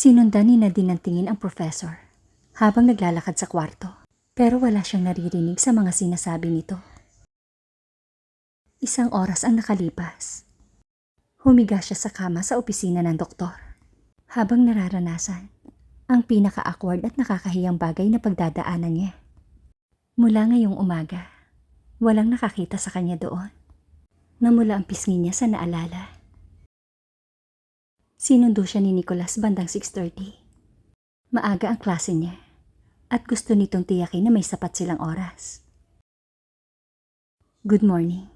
Sinundan ni Nadine ng tingin ang professor habang naglalakad sa kwarto. Pero wala siyang naririnig sa mga sinasabi nito. Isang oras ang nakalipas. Humiga siya sa kama sa opisina ng doktor habang nararanasan ang pinaka-awkward at nakakahiyang bagay na pagdadaanan niya. Mula ngayong umaga, walang nakakita sa kanya doon. Namula ang pisngi niya sa naalala. Sinundo siya ni Nicholas bandang 6.30. Maaga ang klase niya at gusto nitong tiyakin na may sapat silang oras. Good morning,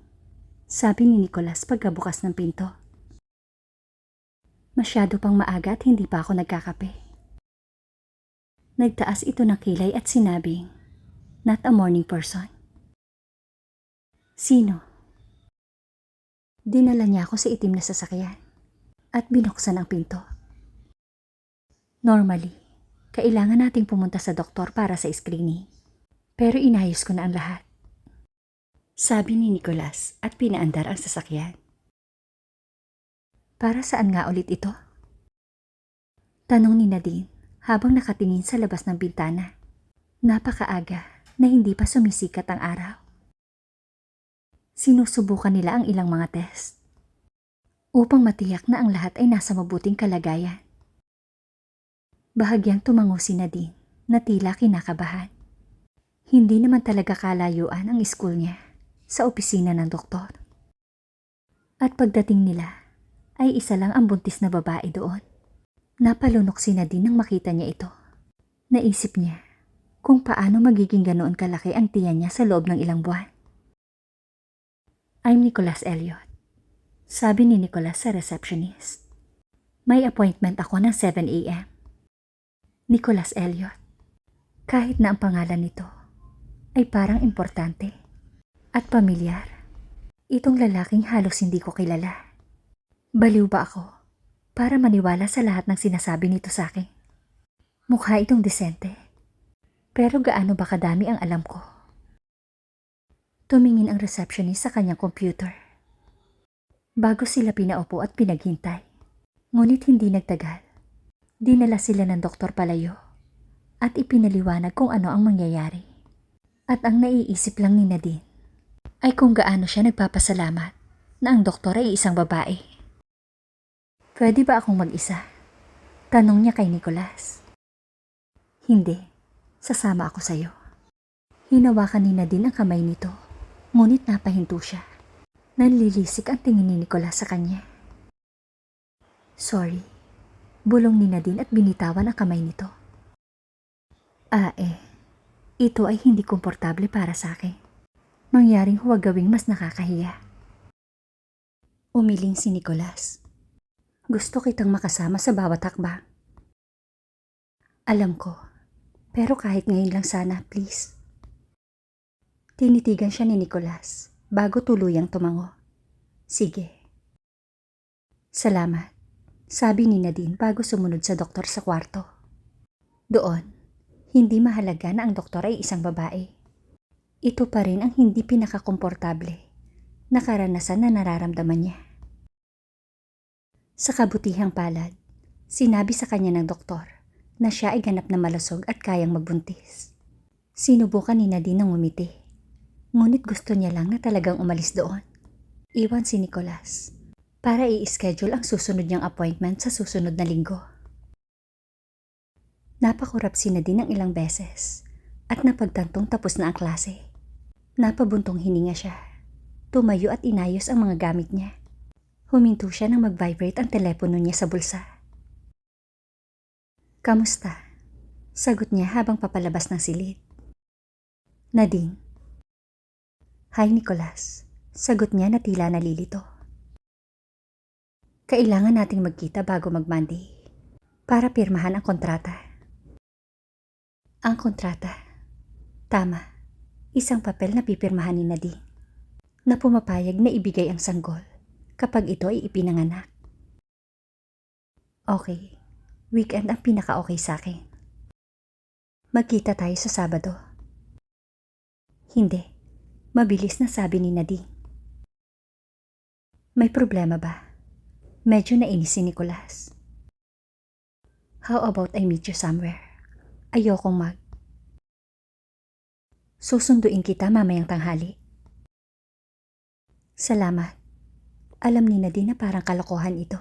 sabi ni Nicholas pagkabukas ng pinto. Masyado pang maaga at hindi pa ako nagkakape. Nagtaas ito ng kilay at sinabing, not a morning person. Sino? Dinala niya ako sa itim na sasakyan at binuksan ang pinto. Normally, kailangan nating pumunta sa doktor para sa screening. Pero inayos ko na ang lahat. Sabi ni Nicholas at pinaandar ang sasakyan. Para saan nga ulit ito? Tanong ni Nadine habang nakatingin sa labas ng bintana. Napakaaga na hindi pa sumisikat ang araw. Sinusubukan nila ang ilang mga test upang matiyak na ang lahat ay nasa mabuting kalagayan. Bahagyang tumango si Nadine na tila kinakabahan. Hindi naman talaga kalayuan ang school niya sa opisina ng doktor. At pagdating nila, ay isa lang ang buntis na babae doon. Napalunok si Nadine nang makita niya ito. Naisip niya kung paano magiging ganoon kalaki ang tiyan niya sa loob ng ilang buwan. I'm Nicholas Elliot. Sabi ni Nicholas sa receptionist. May appointment ako ng 7 a.m. Nicholas Elliot. Kahit na ang pangalan nito ay parang importante at pamilyar. Itong lalaking halos hindi ko kilala. Baliw ba ako para maniwala sa lahat ng sinasabi nito sa akin? Mukha itong desente. Pero gaano ba kadami ang alam ko? Tumingin ang receptionist sa kanyang computer. Bago sila pinaupo at pinaghintay. Ngunit hindi nagtagal. Dinala sila ng doktor palayo at ipinaliwanag kung ano ang mangyayari. At ang naiisip lang ni Nadine ay kung gaano siya nagpapasalamat na ang doktor ay isang babae. Pwede ba akong mag-isa? Tanong niya kay Nicholas. Hindi, sasama ako sa'yo. Hinawakan ni Nadine ang kamay nito, ngunit napahinto siya. Nanlilisik ang tingin ni Nicholas sa kanya. Sorry, bulong ni Nadine at binitawan ang kamay nito. Ah eh, ito ay hindi komportable para sa akin. Mangyaring huwag gawing mas nakakahiya. Umiling si Nicholas. Gusto kitang makasama sa bawat hakbang. Alam ko, pero kahit ngayon lang sana, please. Tinitigan siya ni Nicholas bago tuluyang tumango. Sige. Salamat, sabi ni Nadine bago sumunod sa doktor sa kwarto. Doon, hindi mahalaga na ang doktor ay isang babae. Ito pa rin ang hindi pinakakomportable na karanasan na nararamdaman niya. Sa kabutihang palad, sinabi sa kanya ng doktor na siya ay ganap na malusog at kayang magbuntis. Sinubukan ni Nadine ng umiti. Ngunit gusto niya lang na talagang umalis doon. Iwan si Nicholas para i-schedule ang susunod niyang appointment sa susunod na linggo. Napakurap si Nadine ng ilang beses at napagtantong tapos na ang klase. Napabuntong hininga siya. Tumayo at inayos ang mga gamit niya. Huminto siya nang mag-vibrate ang telepono niya sa bulsa. Kamusta? Sagot niya habang papalabas ng silid. Nadine. Hi Nicholas. Sagot niya na tila nalilito. Kailangan nating magkita bago mag-Monday para pirmahan ang kontrata. Ang kontrata. Tama. Isang papel na pipirmahan ni Nadine na pumapayag na ibigay ang sanggol kapag ito ay ipinanganak. Okay, weekend ang pinaka-okay sa akin. Magkita tayo sa Sabado. Hindi, mabilis na sabi ni Nadine. May problema ba? Medyo nainis si Nicholas. How about I meet you somewhere? Ayokong mag. Susunduin kita mamayang tanghali. Salamat. Alam ni Nadine na parang kalokohan ito.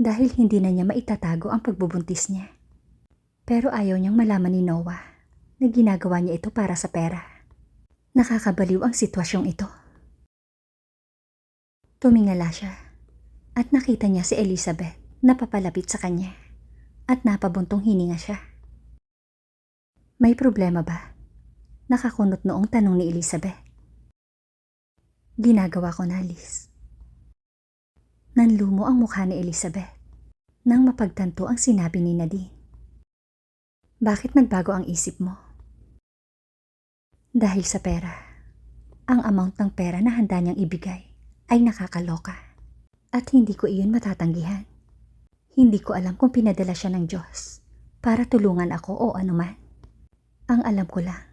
Dahil hindi na niya maitatago ang pagbubuntis niya. Pero ayaw niyang malaman ni Noah na ginagawa niya ito para sa pera. Nakakabaliw ang sitwasyong ito. Tumingala siya at nakita niya si Elizabeth na papalapit sa kanya at napabuntong hininga siya. May problema ba? Nakakunot noong tanong ni Elizabeth. Ginagawa ko na, Liz. Nanlumo ang mukha ni Elizabeth nang mapagtanto ang sinabi ni Nadine. Bakit nagbago ang isip mo? Dahil sa pera. Ang amount ng pera na handa niyang ibigay ay nakakaloka. At hindi ko iyon matatanggihan. Hindi ko alam kung pinadala siya ng Diyos para tulungan ako o anuman. Ang alam ko lang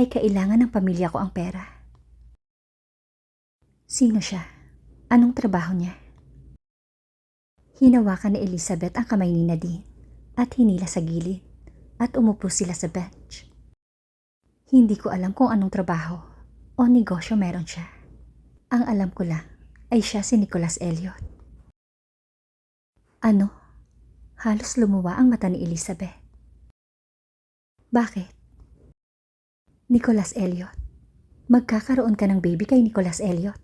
ay kailangan ng pamilya ko ang pera. Sino siya? Anong trabaho niya? Hinawakan ni Elizabeth ang kamay ni Nadine at hinila sa gilid at umupo sila sa bench. Hindi ko alam kung anong trabaho o negosyo meron siya. Ang alam ko lang ay siya si Nicholas Elliot. Ano? Halos lumuwa ang mata ni Elizabeth. Bakit? Nicholas Elliot. Magkakaroon ka ng baby kay Nicholas Elliot.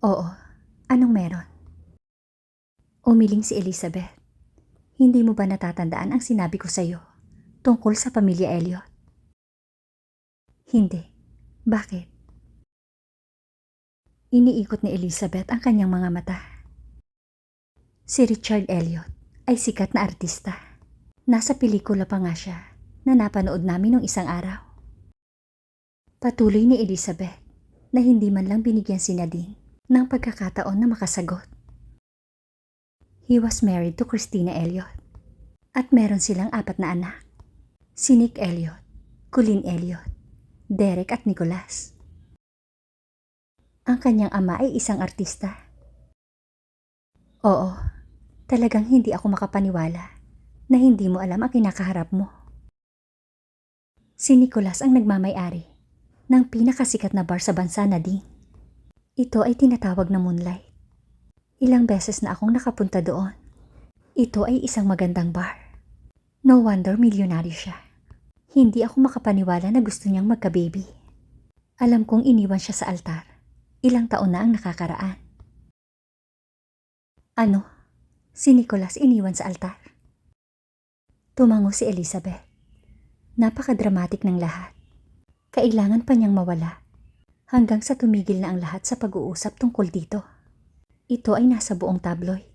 Oo. Anong meron? Umiling si Elizabeth. Hindi mo ba natatandaan ang sinabi ko sa'yo tungkol sa pamilya Elliot? Hindi. Bakit? Iniikot ni Elizabeth ang kanyang mga mata. Si Richard Elliot ay sikat na artista. Nasa pelikula pa nga siya na napanood namin nung isang araw. Patuloy ni Elizabeth na hindi man lang binigyan si Nadine ng pagkakataon na makasagot. He was married to Christina Elliot at meron silang apat na anak. Si Nick Elliot, Colleen Elliot, Derek at Nicholas. Ang kanyang ama ay isang artista. Oo, talagang hindi ako makapaniwala na hindi mo alam ang kinakaharap mo. Si Nicholas ang nagmamayari ng pinakasikat na bar sa bansa na din. Ito ay tinatawag na Moonlight. Ilang beses na akong nakapunta doon. Ito ay isang magandang bar. No wonder milyonaryo siya. Hindi ako makapaniwala na gusto niyang magka-baby. Alam kong iniwan siya sa altar. Ilang taon na ang nakakaraan. Ano? Si Nicholas iniwan sa altar? Tumango si Elizabeth. Napakadramatic ng lahat. Kailangan pa niyang mawala hanggang sa tumigil na ang lahat sa pag-uusap tungkol dito. Ito ay nasa buong tabloid.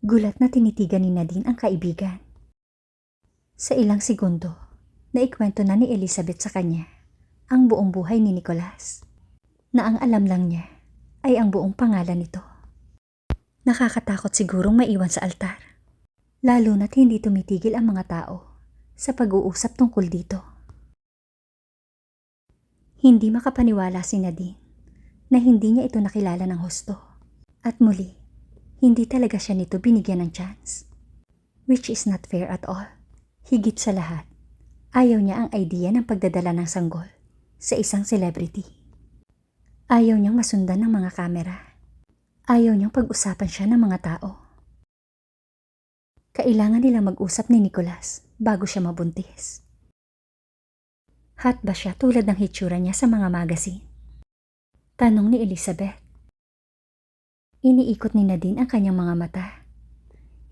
Gulat na tinitigan ni Nadine ang kaibigan. Sa ilang segundo, naikwento na ni Elizabeth sa kanya ang buong buhay ni Nicholas na ang alam lang niya ay ang buong pangalan nito. Nakakatakot sigurong maiwan sa altar, lalo na't hindi tumitigil ang mga tao sa pag-uusap tungkol dito. Hindi makapaniwala si Nadine na hindi niya ito nakilala ng husto. At muli, hindi talaga siya nito binigyan ng chance. Which is not fair at all. Higit sa lahat, ayaw niya ang idea ng pagdadala ng sanggol sa isang celebrity. Ayaw niyang masundan ng mga kamera. Ayaw niyang pag-usapan siya ng mga tao. Kailangan nila mag-usap ni Nicholas bago siya mabuntis. Hot ba siya tulad ng hitsura niya sa mga magazine? Tanong ni Elizabeth. Iniikot ni Nadine ang kanyang mga mata.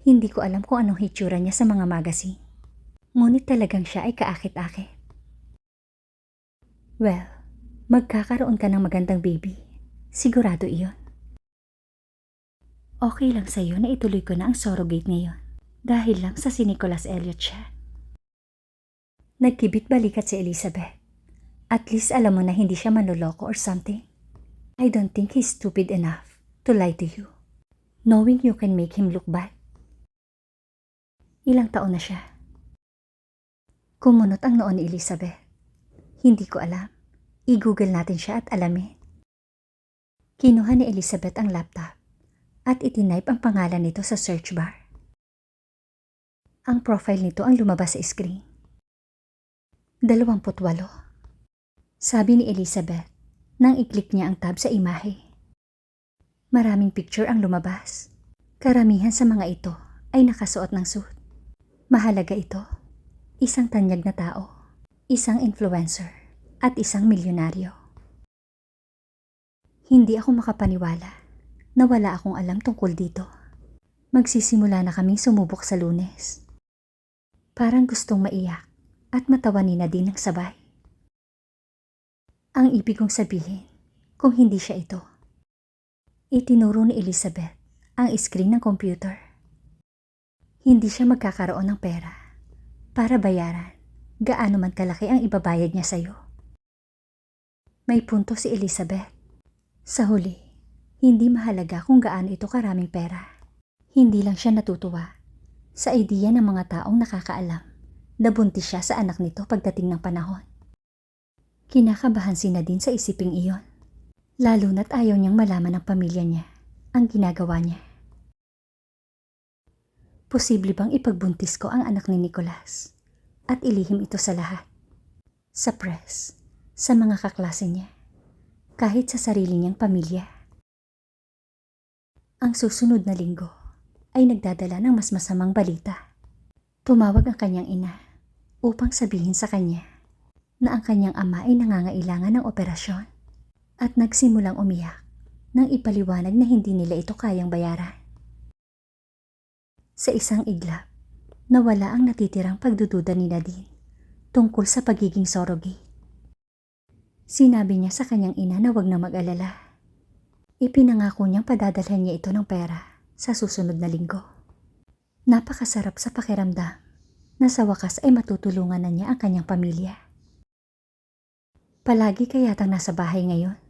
Hindi ko alam kung anong hitsura niya sa mga magazine. Ngunit talagang siya ay kaakit-akit. Well, magkakaroon ka ng magandang baby. Sigurado iyon. Okay lang sa'yo na ituloy ko na ang surrogate ngayon. Dahil lang sa si Nicholas Elliot siya. Nagkibit balikat si Elizabeth. At least alam mo na hindi siya manloloko or something. I don't think he's stupid enough to lie to you, knowing you can make him look bad. Ilang taon na siya. Kumunot ang noon ni Elizabeth. Hindi ko alam. I-google natin siya at alamin. Kinuha ni Elizabeth ang laptop at itinipe ang pangalan nito sa search bar. Ang profile nito ang lumabas sa screen. 28. Sabi ni Elizabeth nang i-click niya ang tab sa imahe. Maraming picture ang lumabas. Karamihan sa mga ito ay nakasuot ng suit. Mahalaga ito. Isang tanyag na tao, isang influencer, at isang milyonaryo. Hindi ako makapaniwala na wala akong alam tungkol dito. Magsisimula na kaming sumubok sa lunes. Parang gustong maiyak at matawa ni Nadine ng sabay. Ang ibig kong sabihin, kung hindi siya ito. Itinuro ni Elizabeth ang screen ng computer. Hindi siya magkakaroon ng pera para bayaran gaano man kalaki ang ibabayad niya sa'yo. May punto si Elizabeth. Sa huli, hindi mahalaga kung gaano ito karaming pera. Hindi lang siya natutuwa sa idea ng mga taong nakakaalam na buntis siya sa anak nito pagdating ng panahon. Kinakabahan si Nadine sa isiping iyon. Lalo na't ayaw niyang malaman ng pamilya niya ang ginagawa niya. Posible bang ipagbuntis ko ang anak ni Nicolas at ilihim ito sa lahat? Sa press, sa mga kaklase niya, kahit sa sarili niyang pamilya. Ang susunod na linggo ay nagdadala ng mas masamang balita. Tumawag ang kanyang ina upang sabihin sa kanya na ang kanyang ama ay nangangailangan ng operasyon at nagsimulang umiyak nang ipaliwanag na hindi nila ito kayang bayaran. Sa isang iglap, nawala ang natitirang pagdududa ni Nadine tungkol sa pagiging sorogi. Sinabi niya sa kanyang ina na wag na mag-alala. Ipinangako niyang padadalhan niya ito ng pera sa susunod na linggo. Napakasarap sa pakiramdam na sa wakas ay matutulungan na niya ang kanyang pamilya. Palagi kayatang nasa bahay ngayon.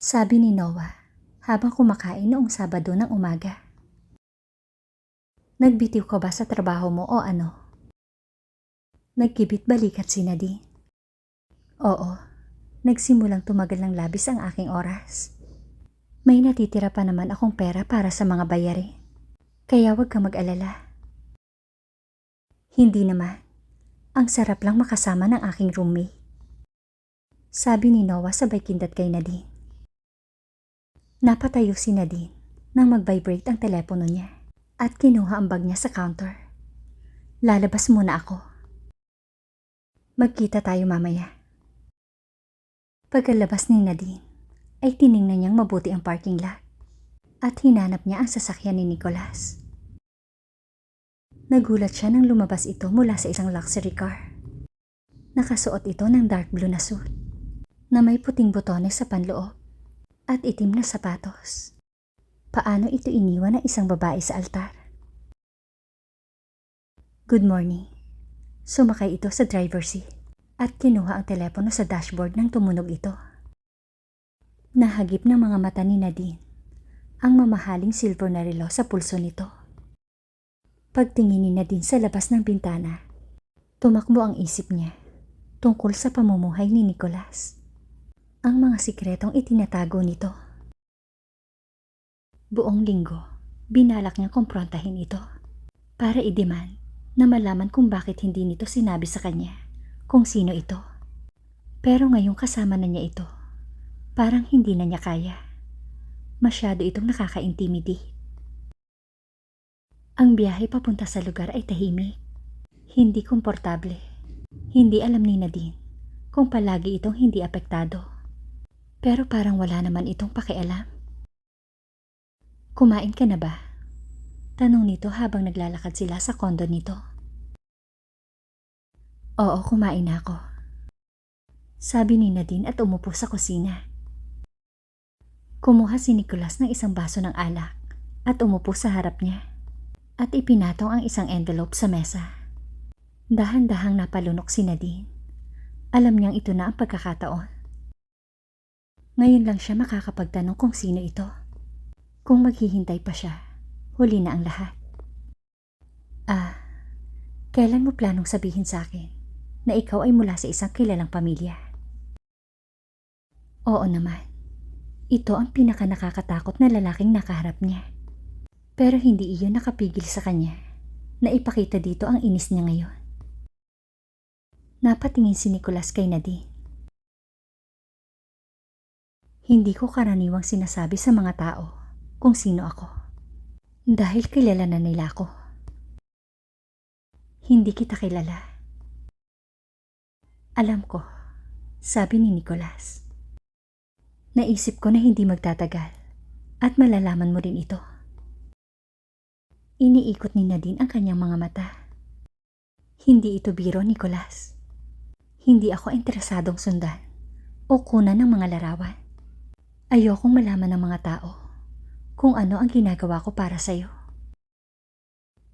Sabi ni Noah habang kumakain noong Sabado ng umaga. Nagbitiw ka ba sa trabaho mo o ano? Nagkibit balikat si Nadine. Oo, nagsimulang tumagal ng labis ang aking oras. May natitira pa naman akong pera para sa mga bayarin. Kaya wag kang mag-alala. Hindi naman. Ang sarap lang makasama ng aking roommate. Sabi ni Noah sabay kindat kay Nadine. Napatayo si Nadine nang mag-vibrate ang telepono niya at kinuha ang bag niya sa counter. Lalabas muna ako. Magkita tayo mamaya. Pagkalabas ni Nadine, ay tiningnan niyang mabuti ang parking lot at hinanap niya ang sasakyan ni Nicolas. Nagulat siya nang lumabas ito mula sa isang luxury car. Nakasuot ito ng dark blue na suit na may puting botones sa panloob at itim na sapatos. Paano ito iniwan ng isang babae sa altar? Good morning. Sumakay ito sa driver seat at kinuha ang telepono sa dashboard nang tumunog ito. Nahagip ng mga mata ni Nadine ang mamahaling silver na relo sa pulso nito. Pagtingin ni Nadine sa labas ng bintana, tumakbo ang isip niya tungkol sa pamumuhay ni Nicolas. Ang mga sikretong itinatago nito. Buong linggo, binalak niya kumprontahin ito para idiman na malaman kung bakit hindi nito sinabi sa kanya kung sino ito. Pero ngayong kasama na niya ito, parang hindi na niya kaya. Masyado itong nakaka-intimidate. Ang biyahe papunta sa lugar ay tahimik. Hindi komportable. Hindi alam ni Nadine kung palagi itong hindi apektado. Pero parang wala naman itong pakialam. Kumain ka na ba? Tanong nito habang naglalakad sila sa kondo nito. Oo, kumain ako. Sabi ni Nadine at umupo sa kusina. Kumuha si Nicholas ng isang baso ng alak at umupo sa harap niya at ipinatong ang isang envelope sa mesa. Dahan-dahang napalunok si Nadine. Alam niyang ito na ang pagkakataon. Ngayon lang siya makakapagtanong kung sino ito. Kung maghihintay pa siya, huli na ang lahat. Ah, kailan mo planong sabihin sa akin na ikaw ay mula sa isang kilalang pamilya? Oo naman. Ito ang pinaka nakakatakot na lalaking nakaharap niya. Pero hindi iyon nakapigil sa kanya na ipakita dito ang inis niya ngayon. Napatingin si Nicholas kay Nadine. Hindi ko karaniwang sinasabi sa mga tao kung sino ako. Dahil kilala na nila ako. Hindi kita kilala. Alam ko, sabi ni Nicholas. Naisip ko na hindi magtatagal at malalaman mo rin ito. Iniikot ni Nadine ang kanyang mga mata. Hindi ito biro, Nicholas. Hindi ako interesadong sundan o kunan ng mga larawan. Ayokong malaman ng mga tao kung ano ang ginagawa ko para sa'yo.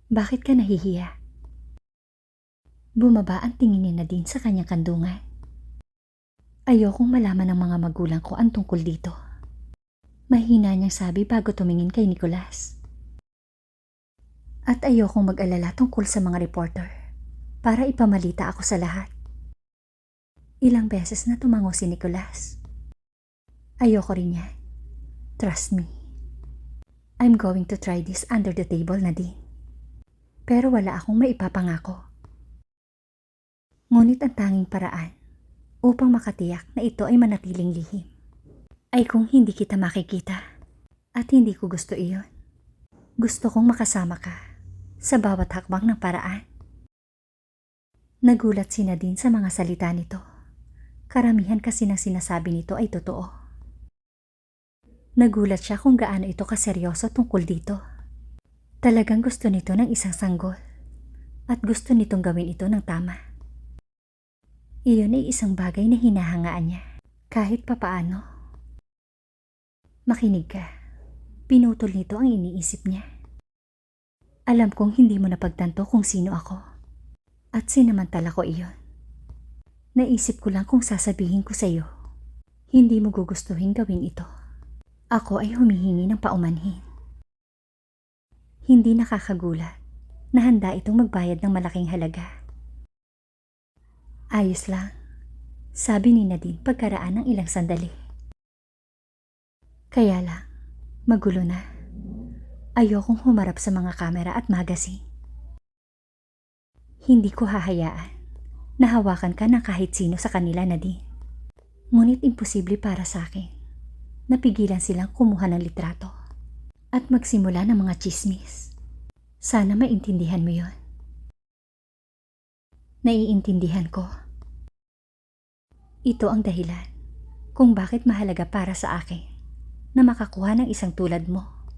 Bakit ka nahihiya? Bumaba ang tingin ni Nadine sa kanyang kandungan. Ayokong malaman ng mga magulang ko ang tungkol dito. Mahina niyang sabi bago tumingin kay Nicholas. At ayokong mag-alala tungkol sa mga reporter para ipamalita ako sa lahat. Ilang beses na tumango si Nicholas. Ayoko rin yan. Trust me. I'm going to try this under the table, Nadine. Pero wala akong maipapangako. Ngunit ang tanging paraan upang makatiyak na ito ay manatiling lihim ay kung hindi kita makikita at hindi ko gusto iyon. Gusto kong makasama ka sa bawat hakbang ng paraan. Nagulat si Nadine sa mga salita nito. Karamihan kasi ng sinasabi nito ay totoo. Nagulat siya kung gaano ito kaseryoso tungkol dito. Talagang gusto nito ng isang sanggol at gusto nitong gawin ito ng tama. Iyon ay isang bagay na hinahangaan niya kahit papaano. Makinig ka. Pinutol nito ang iniisip niya. Alam kong hindi mo napagtanto kung sino ako. At sinamantala ko iyon. Naisip ko lang kung sasabihin ko sa iyo. Hindi mo gugustuhin gawin ito. Ako ay humihingi ng paumanhin. Hindi nakakagulat na handa itong magbayad ng malaking halaga. Ayos lang, sabi ni Nadine pagkaraan ng ilang sandali. Kaya lang, magulo na. Ayokong humarap sa mga kamera at magazine. Hindi ko hahayaan na hawakan ka ng kahit sino sa kanila, Nadine. Ngunit imposible para sa akin. Napigilan silang kumuha ng litrato at magsimula ng mga chismis. Sana maintindihan mo yon. Naiintindihan ko. Ito ang dahilan kung bakit mahalaga para sa akin na makakuha ng isang tulad mo.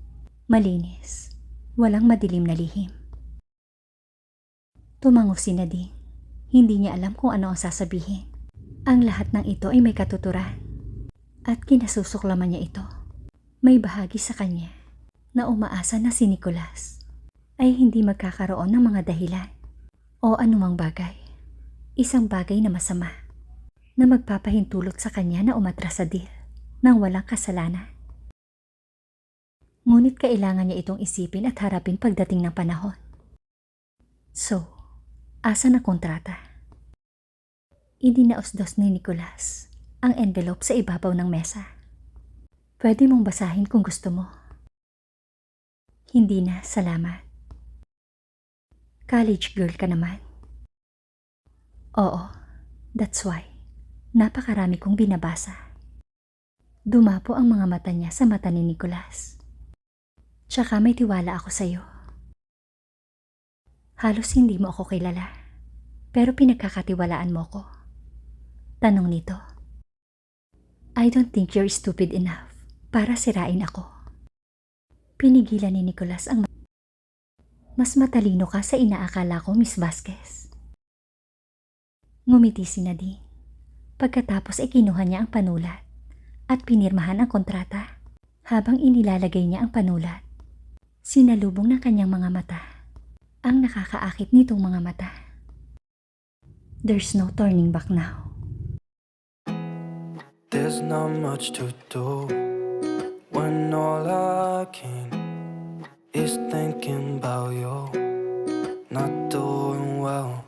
Malinis, walang madilim na lihim. Tumango si Nadine. Hindi niya alam kung ano ang sasabihin. Ang lahat ng ito ay may katuturan. At kinasusuklaman niya ito. May bahagi sa kanya na umaasa na si Nicholas ay hindi magkakaroon ng mga dahilan o anumang bagay. Isang bagay na masama na magpapahintulot sa kanya na umatras sa deal nang walang kasalanan. Ngunit kailangan niya itong isipin at harapin pagdating ng panahon. So, asa na kontrata? Idinaos-dos ni Nicholas ang envelope sa ibabaw ng mesa. Pwede mong basahin kung gusto mo. Hindi na, salamat. College girl ka naman. Oo, that's why. Napakarami kong binabasa. Dumapo ang mga mata niya sa mata ni Nicholas. Tsaka may tiwala ako sa'yo. Halos hindi mo ako kilala, pero pinagkakatiwalaan mo ko. Tanong nito. I don't think you're stupid enough para sirain ako. Pinigilan ni Nicholas ang mas matalino ka sa inaakala ko, Miss Vasquez. Ngumiti si Nadine. Pagkatapos ay kinuha niya ang panulat at pinirmahan ang kontrata habang inilalagay niya ang panulat. Sinalubong ng kanyang mga mata ang nakakaakit nitong mga mata. There's no turning back now. There's not much to do when all I can is thinking about you. Not doing well,